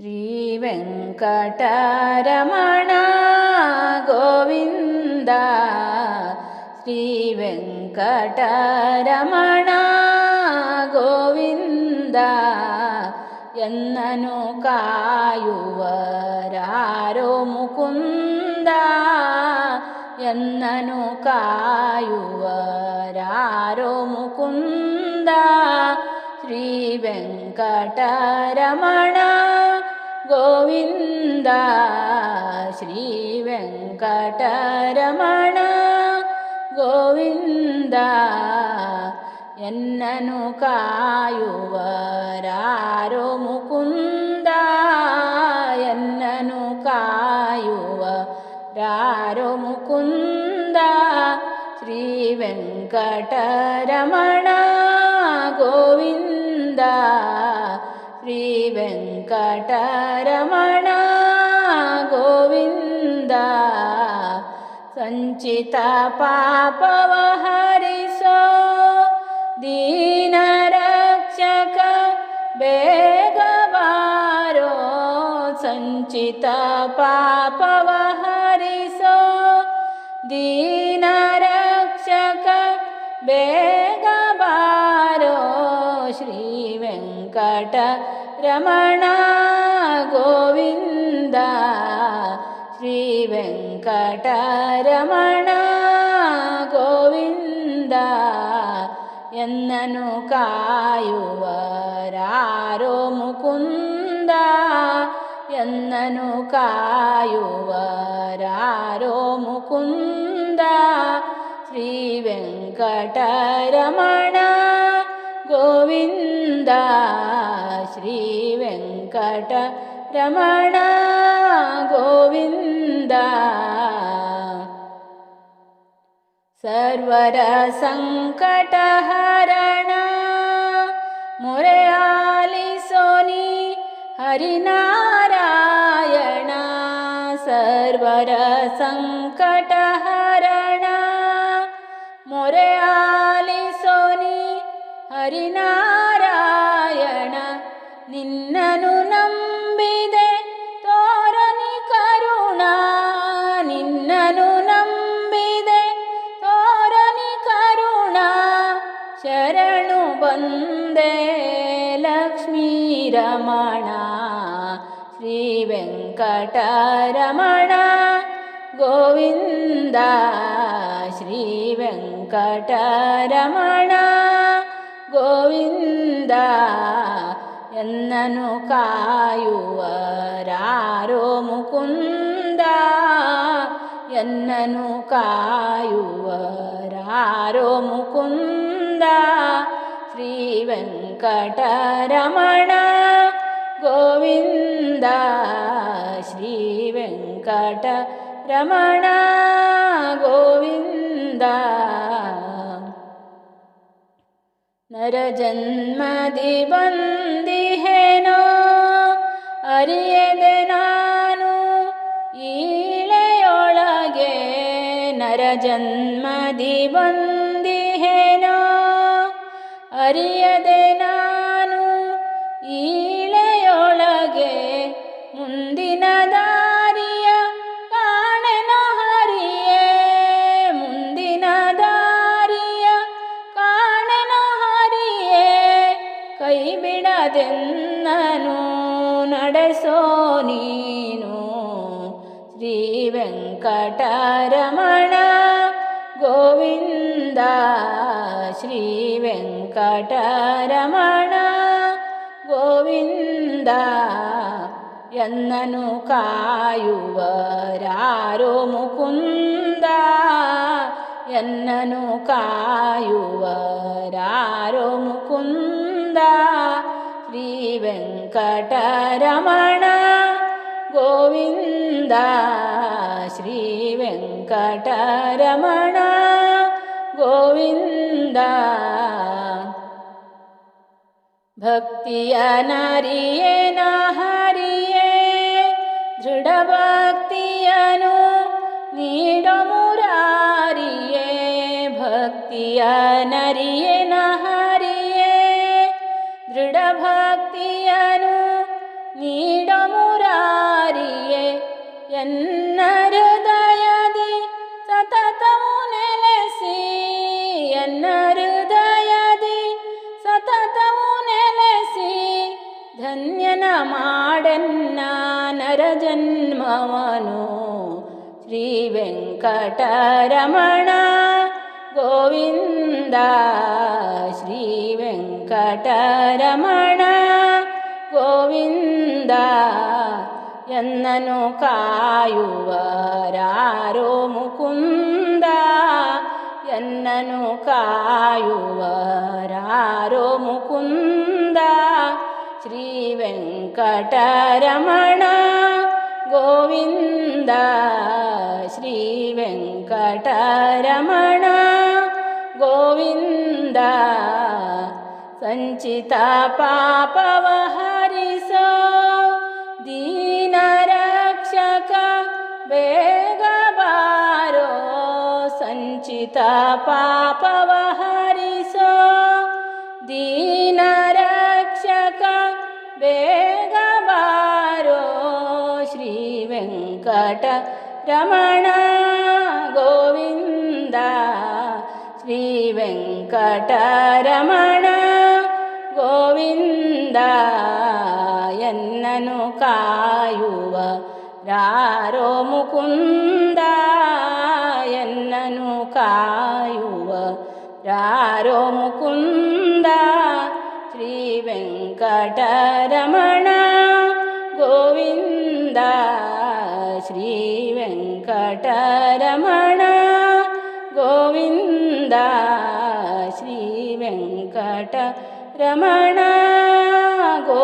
ശ്രീവെങ്കടരമണ ഗോവിന്ദ ശ്രീവെങ്കടരമണ ഗോവിന്ദ എന്നനു കായുവരാരോ മുകുന്ദ എന്നനു കായുവരാരോ മുകുന്ദ ശ്രീവെങ്കടരമണ ഗോവിന്ദ ശ്രീ വെങ്കടരമണ ಗೋವಿಂದ ಎನ್ನನು ಕಾಯುವರಾರೋ ಮುಕುಂದ ಎನ್ನನು ಕಾಯುವ ರಾರೋ ಮುಕುಂದ ಶ್ರೀ ವೆಂಕಟರಮಣ ಗೋವಿಂದ ಶ್ರೀ ವೆಂಕ वेङ्कटरमण गोविन्द सञ्चित पापहरिषो दीनरक्षक बेगवारो सञ्चित पापहरिषो दीन ರಮಣ ಗೋವಿಂದ ಶ್ರೀ ವೆಂಕಟರಮಣ ಗೋವಿಂದ എന്നനു കായുവരാരോ മുകുന്ദ എന്നനു കായുവരാരോ മുകുന്ദ ശ്രീ വെങ്കടരമണ ഗോവിന്ദ ശ്രീ वेङ्कट रमण गोविन्द सर्वरसङ्कटहरण मुरयालि सोनि हरिनारायण सर्वरसङ्कटहरण मुरयालि सोनि हरिना ಶರಣು ಬಂದೆ ಲಕ್ಷ್ಮೀ ರಮಣ ಶ್ರೀ ವೆಂಕಟರಮಣ ಗೋವಿಂದ ಶ್ರೀ ವೆಂಕಟರಮಣ ಗೋವಿಂದ എന്നനു കായുവരാരോ മുകുന്ദ എന്നനു കായുവരാരോ മുകുന്ദ ശ്രീ വെങ്കടരമണ ഗോവിന്ദ ശ്രീ വെങ്കടരമണ ഗോവിന്ദ ನರಜನ್ಮದಿ ಬಂದಿಹೇನೋ ಅರಿಯದೆ ನಾನು ಈಳೆಯೊಳಗೆ ನರಜನ್ಮದಿ ಬಂದಿಹೇನೋ ಅರಿಯದೆ ನಾನು ಈಳೆಯೊಳಗೆ ಮುಂದಿನ ದಾರಿಯ ಕಾಣೆನೋ ಹರಿಯೇ, ಮುಂದಿನ ದಾರಿಯ ಕಾಣೆನೋ ಹರಿಯೇ ಕೈ ಬಿಡದೆನ್ನನು ನಡೆಸೋ ನೀನು. ಶ್ರೀ ವೆಂಕಟರಮಣ ಗೋವಿಂದ ಶ್ರೀ వెంకటరమణ ಗೋವಿಂದ ಎನ್ನನು ಕಾಯುವರಾರೋ ಮುಕುಂದ ಎನ್ನನು ಕಾಯುವರಾರೋ ಮುಕುಂದ ಶ್ರೀ ವೆಂಕಟರಮಣ ಗೋವಿಂದ ಶ್ರೀ ವೆಂಕಟರಮಣ भक्ति अनारि नारिये दृढभक्ति अनुडमुरारिये भक्ति नारि नहारिये दृढभक्तियनु नीडमु ಧನ್ಯನ ಮಾಡೆನ್ನ ನರ ಜನ್ಮವನು ಶ್ರೀ ವೆಂಕಟರಮಣ ಗೋವಿಂದ ಶ್ರೀ ವೆಂಕಟರಮಣ ಗೋವಿಂದ ಎನ್ನನು ಕಾಯುವರಾರೋ ಮುಕುಂದ ಎನ್ನನು ಕಾಯುವರಾರೋ ಮುಕುಂದ श्रीवेङ्कटरमण। गोविन्द श्रीवेङ्कटरमण। गोविन्द सञ्चिता पाप दीनरक्षक वेगपारो सञ्चिता पापव ವೆಂಕಟ ರಮಣ ಗೋವಿಂದ ಶ್ರೀ ವೆಂಕಟರಮಣ ಗೋವಿಂದ ಎನ್ನನು ಕಾಯುವ ರಾರೋ ಮುಕುಂದ ಎನ್ನನು ಕಾಯುವ ರಾರೋ ಮುಕುಂದ ಶ್ರೀ ವೆಂಕಟರಮಣ ಗೋವಿಂದ ശ്രീ വെങ്കടരമണ ഗോവിന്ദ ശ്രീ വെങ്കടരമണ ഗോ